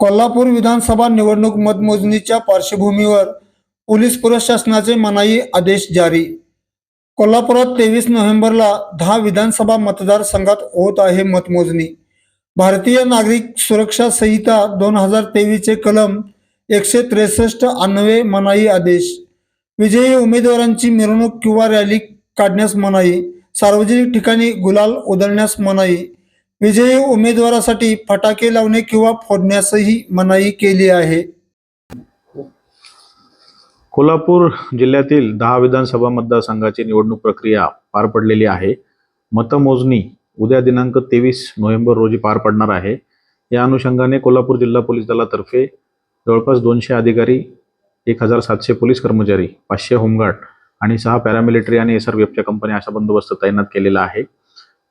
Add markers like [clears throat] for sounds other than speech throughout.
कोल्हापूर विधानसभा निवडणूक मतमोजणीच्या पार्श्वभूमीवर पोलीस प्रशासनाचे मनाई आदेश जारी. कोल्हापुरात तेवीस नोव्हेंबरला दहा विधानसभा मतदारसंघात होत आहे मतमोजणी. भारतीय नागरिक सुरक्षा संहिता दोन हजार तेवीसचे कलम एकशे त्रेसष्ट अन्वये मनाई आदेश. विजयी उमेदवारांची मिरवणूक किंवा रॅली काढण्यास मनाई सार्वजनिक ठिकाणी गुलाल उधळण्यास मनाई विजयी उमेदवारासाठी फटाके लावणे किंवा फोडण्यासही मनाई केली आहे. कोल्हापूर जिल्ह्यातील दहा विधानसभा मतदारसंघाची निवडणूक प्रक्रिया पार पडलेली आहे. मतमोजणी उद्या दिनांक तेवीस नोव्हेंबर रोजी पार पडणार आहे. या अनुषंगाने कोल्हापूर जिल्हा पोलीस दलातर्फे जवळपास दोनशे अधिकारी एक हजार सातशे पोलीस कर्मचारी पाचशे होमगार्ड आणि सहा पॅरामिलिटरी आणि एस आर कंपन्या असा बंदोबस्त तैनात केलेला आहे.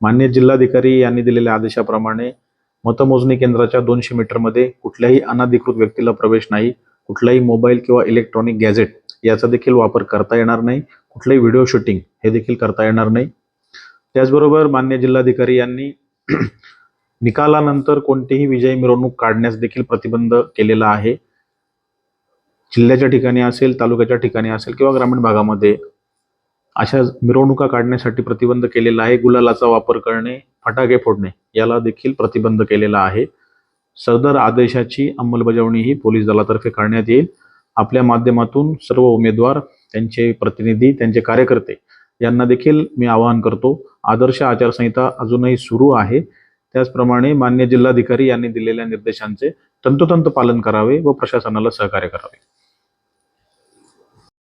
मान्य जिल्हाधिकारी यांनी दिलेल्या आदेशाप्रमाणे मतमोजणी केंद्राच्या दोनशे मीटरमध्ये कुठल्याही अनधिकृत व्यक्तीला प्रवेश नाही कुठलाही मोबाईल किंवा इलेक्ट्रॉनिक गॅझेट याचा देखील वापर करता येणार नाही कुठलंही व्हिडिओ शूटिंग हे देखील करता येणार नाही. त्याचबरोबर मान्य जिल्हाधिकारी यांनी [clears throat] निकालानंतर कोणतीही विजयी मिरवणूक काढण्यास देखील प्रतिबंध केलेला आहे. जिल्ह्याच्या ठिकाणी असेल तालुक्याच्या ठिकाणी असेल किंवा ग्रामीण भागामध्ये अशा मिरवणुका काढण्यासाठी प्रतिबंध केलेला आहे. गुलालाचा वापर करणे फटाके फोडणे याला देखील प्रतिबंध केलेला आहे. सदर आदेशाची अंमलबजावणी ही पोलीस दलातर्फे करण्यात येईल. आपल्या माध्यमातून सर्व उमेदवार त्यांचे प्रतिनिधी त्यांचे कार्यकर्ते यांना देखील मी आवाहन करतो आदर्श आचारसंहिता अजूनही सुरू आहे. त्याचप्रमाणे मान्य जिल्हाधिकारी यांनी दिलेल्या निर्देशांचे तंतोतंत पालन करावे व प्रशासनाला सहकार्य करावे.